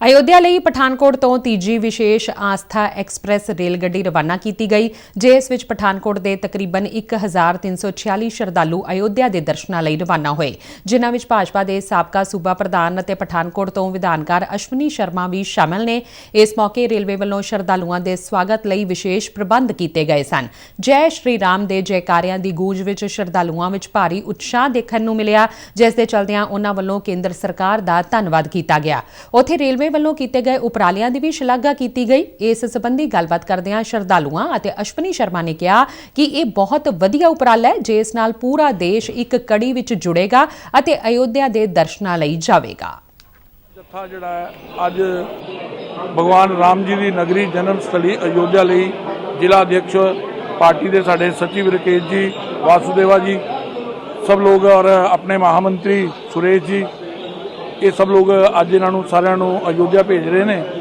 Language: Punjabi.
ਅਯੋਧਿਆ ਲਈ ਪਠਾਨਕੋਟ ਤੋਂ ਤੀਜੀ ਵਿਸ਼ੇਸ਼ ਆਸਥਾ ਐਕਸਪ੍ਰੈਸ ਰੇਲ ਗੱਡੀ ਰਵਾਨਾ ਕੀਤੀ ਗਈ, ਜਿਸ ਵਿੱਚ ਪਠਾਨਕੋਟ ਦੇ ਤਕਰੀਬਨ 1346 ਸ਼ਰਧਾਲੂ ਅਯੋਧਿਆ ਦੇ ਦਰਸ਼ਨਾਂ ਲਈ ਰਵਾਨਾ ਹੋਏ, ਜਿਨ੍ਹਾਂ ਵਿੱਚ ਭਾਜਪਾ ਦੇ ਸਾਬਕਾ ਸੂਬਾ ਪ੍ਰਧਾਨ ਅਤੇ ਪਠਾਨਕੋਟ ਤੋਂ ਵਿਧਾਨਕਾਰ ਅਸ਼ਵਨੀ ਸ਼ਰਮਾ ਵੀ ਸ਼ਾਮਲ ਨੇ। ਇਸ ਮੌਕੇ ਰੇਲਵੇ ਵੱਲੋਂ ਸ਼ਰਧਾਲੂਆਂ ਦੇ ਸਵਾਗਤ ਲਈ ਵਿਸ਼ੇਸ਼ ਪ੍ਰਬੰਧ ਕੀਤੇ ਗਏ ਸਨ। ਜੈ ਸ਼੍ਰੀ ਰਾਮ ਦੇ ਜੈਕਾਰਿਆਂ ਦੀ ਗੂੰਜ ਵਿੱਚ ਸ਼ਰਧਾਲੂਆਂ ਵਿੱਚ ਭਾਰੀ ਉਤਸ਼ਾਹ ਦੇਖਣ ਨੂੰ ਮਿਲਿਆ, ਜਿਸ ਦੇ ਚਲਦਿਆਂ ਉਹਨਾਂ ਵੱਲੋਂ ਕੇਂਦਰ ਸਰਕਾਰ ਦਾ ਧੰਨਵਾਦ ਕੀਤਾ ਗਿਆ। ਉੱਥੇ ਰੇਲਵੇ ਵੱਲੋਂ ਕੀਤੇ ਗਏ ਉਪਰਾਲਿਆਂ ਦੀ ਵੀ ਸ਼ਲਾਘਾ ਕੀਤੀ ਗਈ। ਇਸ ਸੰਬੰਧੀ ਗੱਲਬਾਤ ਕਰਦਿਆਂ ਸ਼ਰਧਾਲੂਆਂ ਅਤੇ ਅਸ਼ਵਨੀ ਸ਼ਰਮਾ ਨੇ ਕਿਹਾ ਕਿ ਇਹ ਬਹੁਤ ਵਧੀਆ ਉਪਰਾਲਾ ਹੈ, ਜਿਸ ਨਾਲ ਪੂਰਾ ਦੇਸ਼ ਇੱਕ ਕੜੀ ਵਿੱਚ ਜੁੜੇਗਾ ਅਤੇ ਅਯੋਧਿਆ ਦੇ ਦਰਸ਼ਨਾਂ ਲਈ ਜਾਵੇਗਾ। ਜਥਾ ਜਿਹੜਾ ਅੱਜ ਭਗਵਾਨ ਰਾਮ ਜੀ ਦੀ ਨਗਰੀ ਜਨਮ ਸਥਲੀ ਅਯੋਧਿਆ ਲਈ ਜ਼ਿਲ੍ਹਾ ਅਧਿਕਸ਼ ਪਾਰਟੀ ਦੇ ਸਾਡੇ ਸਚਿਵ ਰਕੇਸ਼ ਜੀ, ਵਾਸੂਦੇਵਾ ਜੀ, ਸਭ ਲੋਕ ਔਰ ਆਪਣੇ ਮਹਾਮੰਤਰੀ ਸੁਰੇਸ਼ ਜੀ ਇਹ ਸਭ ਲੋਕ ਅੱਜ ਇਹਨਾਂ ਨੂੰ ਸਾਰਿਆਂ ਨੂੰ ਅਯੋਧਿਆ ਭੇਜ ਰਹੇ ਨੇ।